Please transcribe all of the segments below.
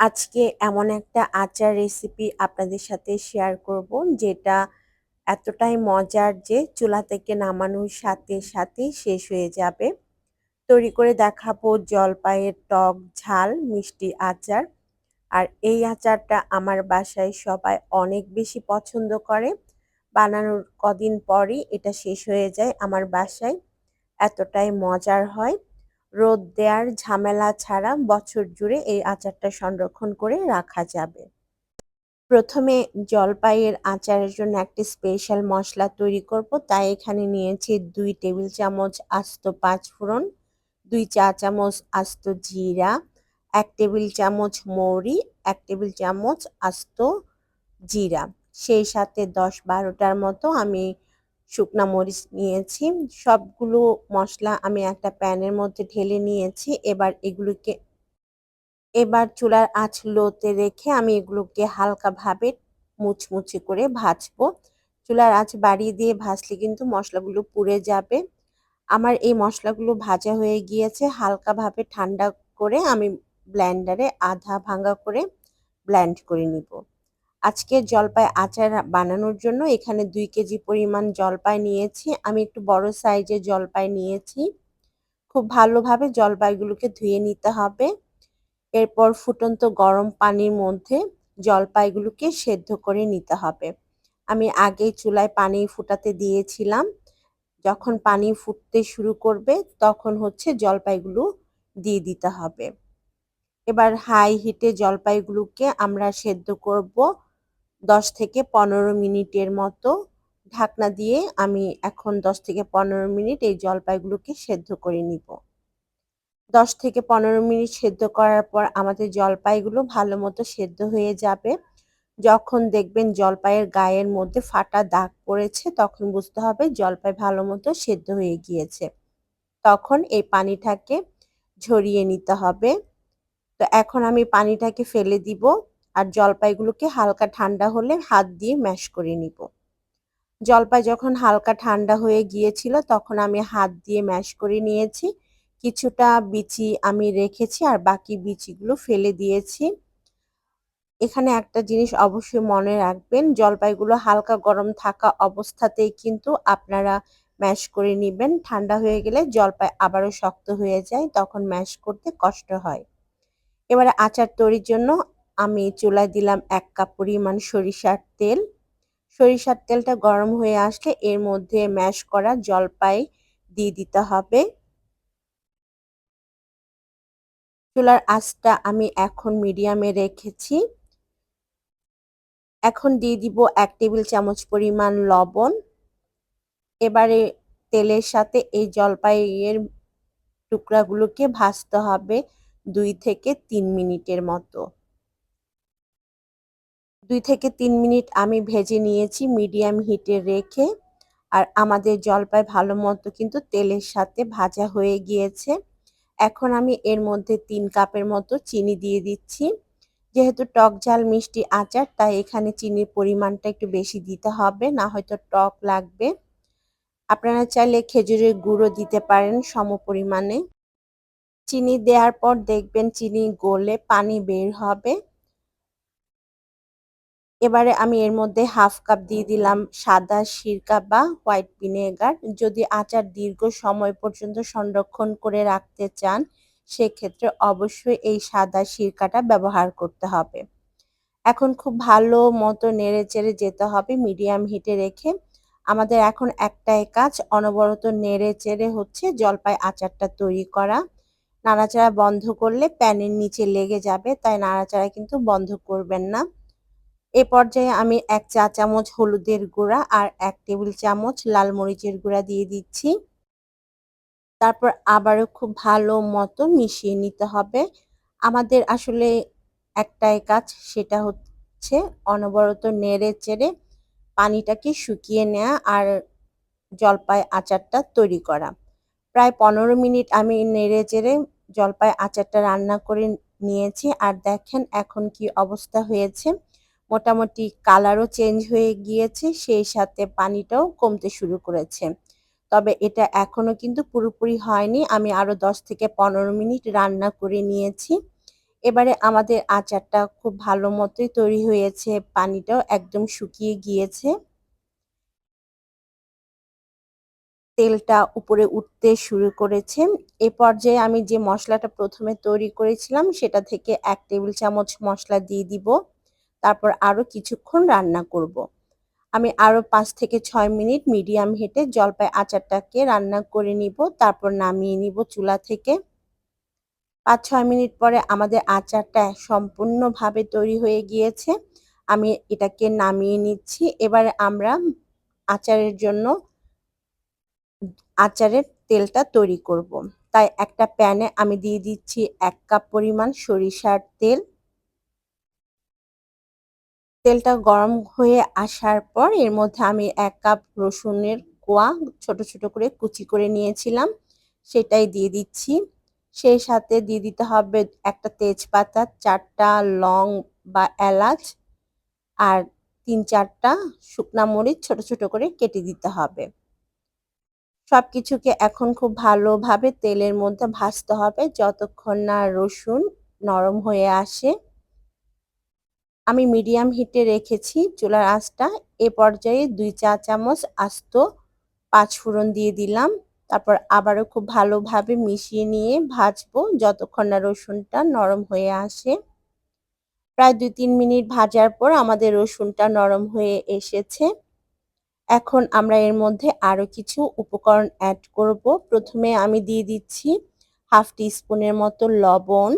আজকে এমন একটা আচার রেসিপি আপনাদের সাথে শেয়ার করব, যেটা এতটাই মজার যে চুলা থেকে নামানোর সাথে সাথেই শেষ হয়ে যাবে। তৈরি করে দেখাবো জলপাইয়ের টক ঝাল মিষ্টি আচার। আর এই আচারটা আমার বাসায় সবাই অনেক বেশি পছন্দ করে। বানানোর কদিন পরই এটা শেষ হয়ে যায় আমার বাসায়। এতটাই মজার হয়। রোদ দেওয়ার ঝামেলা ছাড়া বছর জুড়ে এই আচারটা সংরক্ষণ করে রাখা যাবে। প্রথমে জলপাইয়ের আচারের জন্য একটি স্পেশাল মশলা তৈরি করব। তাই এখানে নিয়েছি দুই টেবিল চামচ আস্ত পাঁচ ফোড়ন, দুই চা চামচ আস্ত জিরা, এক টেবিল চামচ মৌরি, এক টেবিল চামচ আস্ত জিরা। সেই সাথে দশ বারোটার মতো আমি শুকনা মরিচ নিয়েছি। সবগুলো মশলা আমি একটা প্যানের মধ্যে ঢেলে নিয়েছি। এবার এগুলোকে, এবার চুলার আঁচ লোতে রেখে আমি এগুলোকে হালকাভাবে মুচমুচে করে ভাজবো। চুলার আঁচ বাড়িয়ে দিয়ে ভাজলে কিন্তু মশলাগুলো পুড়ে যাবে। আমার এই মশলাগুলো ভাজা হয়ে গিয়েছে। হালকাভাবে ঠান্ডা করে আমি ব্ল্যান্ডারে আধা ভাঙ্গা করে ব্ল্যান্ড করে নিব। আজকে জলপাই আচার বানানোর জন্য এখানে দুই কেজি পরিমাণ জলপাই নিয়েছি। আমি একটু বড় সাইজের জলপাই নিয়েছি। খুব ভালোভাবে জলপাইগুলোকে ধুয়ে নিতে হবে। এরপর ফুটন্ত গরম পানির মধ্যে জলপাইগুলোকে সেদ্ধ করে নিতে হবে। আমি আগেই চুলায় পানি ফুটাতে দিয়েছিলাম। যখন পানি ফুটতে শুরু করবে তখন হচ্ছে জলপাইগুলো দিয়ে দিতে হবে। এবার হাই হিটে জলপাইগুলোকে আমরা সেদ্ধ করব। দশ থেকে পনেরো মিনিটের মতো ঢাকনা দিয়ে আমি এখন দশ থেকে পনেরো মিনিট এই জলপাইগুলোকে সেদ্ধ করে নিব। দশ থেকে পনেরো মিনিট সেদ্ধ করার পর আমাদের জলপাইগুলো ভালো মতো সেদ্ধ হয়ে যাবে। যখন দেখবেন জলপাইয়ের গায়ের মধ্যে ফাটা দাগ পড়েছে, তখন বুঝতে হবে জলপাই ভালো মতো সেদ্ধ হয়ে গিয়েছে। তখন এই পানিটাকে ঝরিয়ে নিতে হবে। তো এখন আমি পানিটাকে ফেলে দিব। আর জলপাইগুলোকে হালকা ঠান্ডা হলে হাত দিয়ে ম্যাশ করে নিব। জলপাই যখন হালকা ঠান্ডা হয়ে গিয়েছিল, তখন আমি হাত দিয়ে ম্যাশ করে নিয়েছি। কিছুটা বিচি আমি রেখেছি আর বাকি বিচিগুলো ফেলে দিয়েছি। এখানে একটা জিনিস অবশ্যই মনে রাখবেন, জলপাইগুলো হালকা গরম থাকা অবস্থাতেই কিন্তু আপনারা ম্যাশ করে নেবেন। ঠান্ডা হয়ে গেলে জলপাই আবারও শক্ত হয়ে যায়, তখন ম্যাশ করতে কষ্ট হয়। এবারে আচার তৈরির জন্য আমি চুলায় দিলাম এক কাপ পরিমাণ সরিষার তেল। সরিষার তেলটা গরম হয়ে আসলে এর মধ্যে ম্যাশ করা জলপাই দিয়ে দিতে হবে। চুলার আঁচটা আমি এখন মিডিয়ামে রেখেছি। এখন দিয়ে দিব এক টেবিল চামচ পরিমাণ লবণ। এবারে তেলের সাথে এই জলপাইয়ের টুকরাগুলোকে ভাজতে হবে দুই থেকে তিন মিনিটের মতো। দুই থেকে তিন মিনিট আমি ভেজে নিয়েছি, মিডিয়াম হিটে রেখে। আর আমাদের জলপাই ভালো মতো কিন্তু তেলের সাথে ভাজা হয়ে গিয়েছে। এখন আমি এর মধ্যে তিন কাপের মতো চিনি দিয়ে দিচ্ছি। যেহেতু টক ঝাল মিষ্টি আচার, তাই এখানে চিনির পরিমাণটা একটু বেশি দিতে হবে, না হয়তো টক লাগবে। আপনারা চাইলে খেজুরের গুঁড়ো দিতে পারেন সম পরিমাণে। চিনি দেওয়ার পর দেখবেন চিনি গলে পানি বের হবে। এবারে আমি এর মধ্যে হাফ কাপ দিয়ে দিলাম সাদা সিরকা বা হোয়াইট ভিনেগার। যদি আচার দীর্ঘ সময় পর্যন্ত সংরক্ষণ করে রাখতে চান, সেক্ষেত্রে অবশ্যই এই সাদা সিরকাটা ব্যবহার করতে হবে। এখন খুব ভালো মতো নেড়ে চেড়ে যেতে হবে, মিডিয়াম হিটে রেখে। আমাদের এখন একটাই কাজ, অনবরত নেড়ে চেড়ে হচ্ছে জলপাই আচারটা তৈরি করা। নাড়াচাড়া বন্ধ করলে প্যানের নিচে লেগে যাবে, তাই নাড়াচাড়া কিন্তু বন্ধ করবেন না। এ পর্যায়ে আমি এক চা চামচ হলুদের গুঁড়া আর এক টেবিল চামচ লাল মরিচের গুঁড়া দিয়ে দিচ্ছি। তারপর আবারও খুব ভালো মতো মিশিয়ে নিতে হবে। আমাদের আসলে একটাই কাজ সেটা হচ্ছে অনবরত নেড়ে চেড়ে পানিটাকে শুকিয়ে নেওয়া আর জলপাই আচারটা তৈরি করা। প্রায় পনেরো মিনিট আমি নেড়ে চেড়ে জলপাই আচারটা রান্না করে নিয়েছি আর দেখেন এখন কি অবস্থা হয়েছে। মোটামুটি কালারও চেঞ্জ হয়ে গিয়েছে, সেই সাথে পানিটাও কমতে শুরু করেছে তবে এটা এখনও কিন্তু পুরোপুরি হয়নি আমি আরও দশ থেকে পনেরো মিনিট রান্না করে নিয়েছি এবারে আমাদের আচারটা খুব ভালো মতোই তৈরি হয়েছে। পানিটাও একদম শুকিয়ে গিয়েছে। তেলটা উপরে উঠতে শুরু করেছে। এ পর্যায়ে আমি যে মশলাটা প্রথমে তৈরি করেছিলাম, সেটা থেকে এক টেবিল চামচ মশলা দিয়ে দিব। তারপর আরও কিছুক্ষণ রান্না করব। আমি আরও পাঁচ থেকে ছয় মিনিট মিডিয়াম হিটে জলপাই আচারটাকে রান্না করে নিব। তারপর নামিয়ে নিব চুলা থেকে। ৫-৬ মিনিট পরে আমাদের আচারটা সম্পূর্ণভাবে তৈরি হয়ে গিয়েছে। আমি এটাকে নামিয়ে নিচ্ছি। এবারে আমরা আচারের জন্য আচারের তেলটা তৈরি করব। তাই একটা প্যানে আমি দিয়ে দিচ্ছি এক কাপ পরিমাণ সরিষার তেল। তেলটা গরম হয়ে আসার পর এর মধ্যে আমি এক কাপ রসুনের কোয়া ছোট, ছোট করে কুচি করে নিয়েছিলাম সেটাই দিয়ে দিচ্ছি। সেই সাথে দিয়ে দিতে হবে একটা তেজপাতা, চারটা লং বা এলাচ আর ৩-৪ টা শুকনা মরিচ ছোট, ছোট করে কেটে দিতে হবে। সব কিছুকে এখন খুব ভালোভাবে তেলের মধ্যে ভাজতে হবে যতক্ষণ না রসুন নরম হয়ে আসে। আমি মিডিয়াম হিটে রেখেছি চুলার আঁচটা। এ পর্যায়ে দুই চা চামচ আস্ত পাঁচফোড়ন দিয়ে দিলাম। তারপর আবারও খুব ভালোভাবে মিশিয়ে নিয়ে ভাজবো যতক্ষণ না রসুনটা নরম হয়ে আসে। প্রায় ২-৩ মিনিট ভাজার পর আমাদের রসুনটা নরম হয়ে এসেছে। এখন আমরা এর মধ্যে আরও কিছু উপকরণ অ্যাড করব। প্রথমে আমি দিয়ে দিচ্ছি হাফ টি স্পুনের মতো লবণ।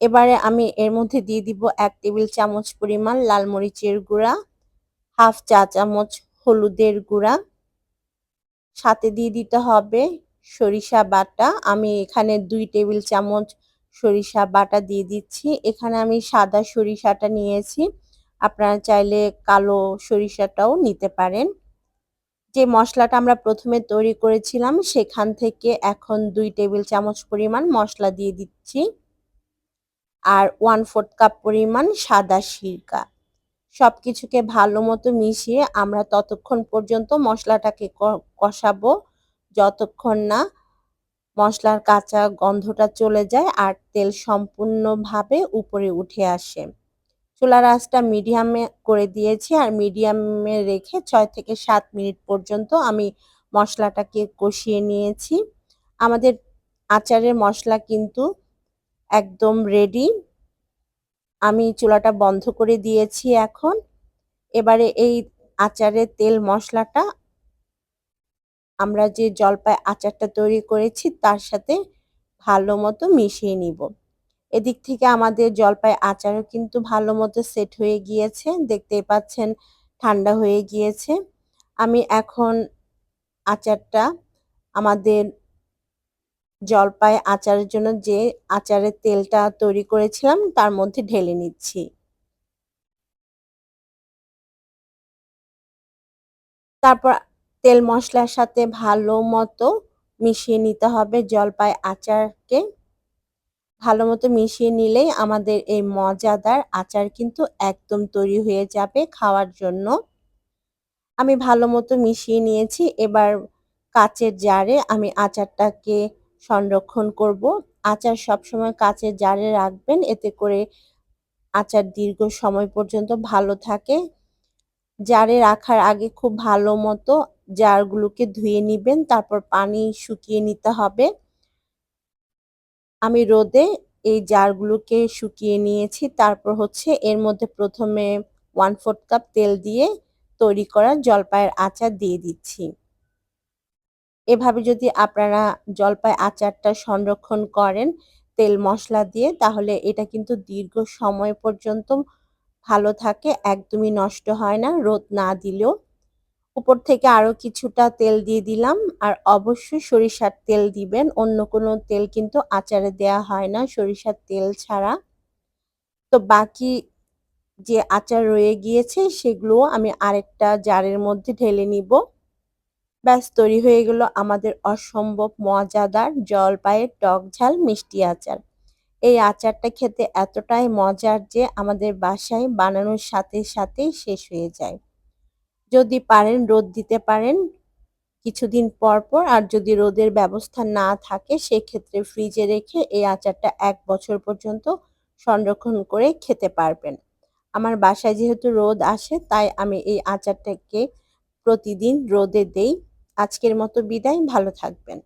এবারে আমি এর মধ্যে দিয়ে দিব এক টেবিল চামচ পরিমাণ লাল মরিচের গুঁড়া, হাফ চা চামচ হলুদের গুঁড়া, সাথে দিয়ে দিতে হবে সরিষা বাটা। আমি এখানে দুই টেবিল চামচ সরিষা বাটা দিয়ে দিচ্ছি। এখানে আমি সাদা সরিষাটা নিয়েছি। আপনারা চাইলে কালো সরিষাটাও নিতে পারেন। যে মশলাটা আমরা প্রথমে তৈরি করেছিলাম সেখান থেকে এখন দুই টেবিল চামচ পরিমাণ মশলা দিয়ে দিচ্ছি। আর 1/4 কাপ পরিমাণ সাদা সিরকা। সবকিছুকে ভালো মতো মিশিয়ে আমরা ততক্ষণ পর্যন্ত মশলাটাকে কষাবো যতক্ষণ না মশলার কাঁচা গন্ধটা চলে যায় আর তেল সম্পূর্ণভাবে উপরে উঠে আসে। চুলার আঁচটা মিডিয়ামে করে দিয়েছি আর মিডিয়ামে রেখে ছয় থেকে সাত মিনিট পর্যন্ত আমি মশলাটাকে কষিয়ে নিয়েছি। আমাদের আচারের মশলা কিন্তু একদম রেডি। আমি চুলাটা বন্ধ করে দিয়েছি এখন। এবারে এই আচারের তেল মশলাটা, আমরা যে জলপাই আচারটা তৈরি করেছি তার সাথে ভালো মতো মিশিয়ে নিব। এদিক থেকে আমাদের জলপাই আচারও কিন্তু ভালো মতো সেট হয়ে গিয়েছে। দেখতেই পাচ্ছেন, ঠান্ডা হয়ে গিয়েছে। আমি এখন আচারটা আমাদের জলপাই আচারের জন্য যে আচারের তেলটা তৈরি করেছিলাম, তার মধ্যে ঢেলে নিচ্ছি। তারপর তেল মশলার সাথে ভালো মতো মিশিয়ে নিতে হবে জলপাই আচারকে। ভালো মতো মিশিয়ে নিলেই আমাদের এই মজাদার আচার কিন্তু একদম তৈরি হয়ে যাবে খাওয়ার জন্য। আমি ভালো মতো মিশিয়ে নিয়েছি। এবার কাচের জারে আমি আচারটাকে সংরক্ষণ করব। আচার সবসময় কাচের জারে রাখবেন এতে করে আচার দীর্ঘ সময় পর্যন্ত ভালো থাকে। জারে রাখার আগে খুব ভালো মতো জারগুলোকে ধুয়ে নেবেন, তারপর পানি শুকিয়ে নিতে হবে। আমি রোদে এই জারগুলোকে শুকিয়ে নিয়েছি তারপর হচ্ছে এর মধ্যে প্রথমে 1/4 কাপ তেল দিয়ে তৈরি করা জলপাইয়ের আচার দিয়ে দিচ্ছি। এভাবে যদি আপনারা জলপাই আচারটা সংরক্ষণ করেন, তেল মশলা দিয়ে, তাহলে এটা কিন্তু দীর্ঘ সময় পর্যন্ত ভালো থাকে, একদমই নষ্ট হয় না, রোদ না দিলেও। উপর থেকে আরও কিছুটা তেল দিয়ে দিলাম, আর অবশ্যই সরিষার তেল দিবেন, অন্য কোনো তেল কিন্তু আচারে দেয়া হয় না, সরিষার তেল ছাড়া। তো বাকি যে আচার রয়ে গিয়েছে সেগুলো আমি আরেকটা জারের মধ্যে ঢেলে নিব। ব্যাস তৈরি হয়ে গেল আমাদের অসম্ভব মজাদার জলপাইয়ের টক ঝাল মিষ্টি আচার। এই আচারটা খেতে এতটাই মজার যে আমাদের বাসায় বানানোর সাথে সাথেই শেষ হয়ে যায়। যদি পারেন রোদ দিতে পারেন কিছুদিন পর, পর আর যদি রোদের ব্যবস্থা না থাকে সেক্ষেত্রে ফ্রিজে রেখে এই আচারটা এক বছর পর্যন্ত সংরক্ষণ করে খেতে পারবেন। আমার বাসায় যেহেতু রোদ আসে তাই আমি এই আচারটাকে প্রতিদিন রোদে দেই। আজকের মতো বিদায়, ভালো থাকবেন।